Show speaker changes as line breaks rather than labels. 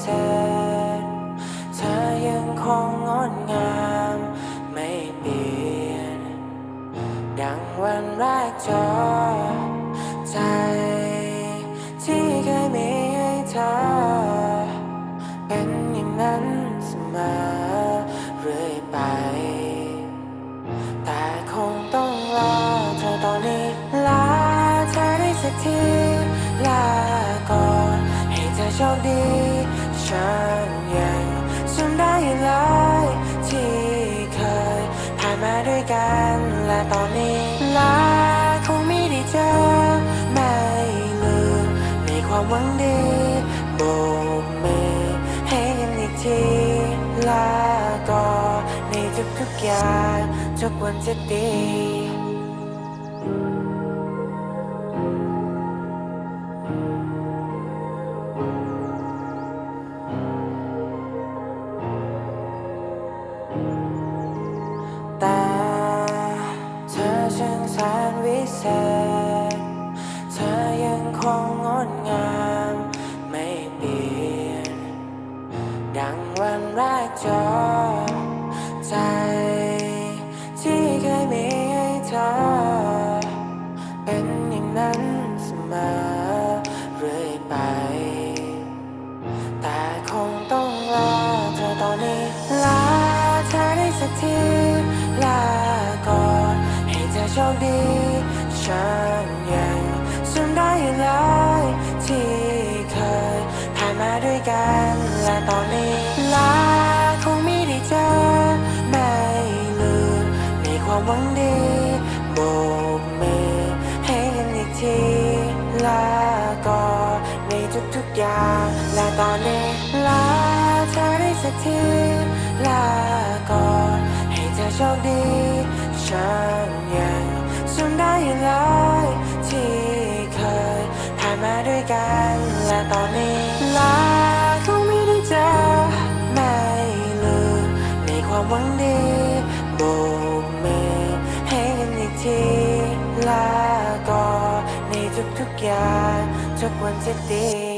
เเธอยังคงงดงามไม่เปลี่ยน ดังวันแรกจอใจ ที่เคยมีให้เธอ เป็นอย่างนั้นเสมอ หวังดีโบกมือให้กันอีกทีลาก่อนในทุกๆอย่างทุกวันจะดีแต่เธอช่างแสนวิเศษเธอยังคงงดงาม วันแรกเจอใจที่เคยมีให้เธอ เป็นอย่างนั้นเสมอเรื่อยไป แต่คงต้องรอเธอตอนนี้ ลาเธอได้สักที ลาก่อนให้เธอโชคดี ฉันยังจำได้เลยที่เคยผ่านมาด้วยกันและตอนนี้ หวังดีโบกมือให้กันอีกทีลาก่อนในทุกๆอย่างและตอนนี้ลาเธอได้สักทีลาก่อนให้เธอโชคดีฉันยังจำได้อยู่เลยที่เคยผ่านมาด้วยกันและตอนนี้ลา ทีลาก่อนในทุกๆอย่างทุกวันจะดี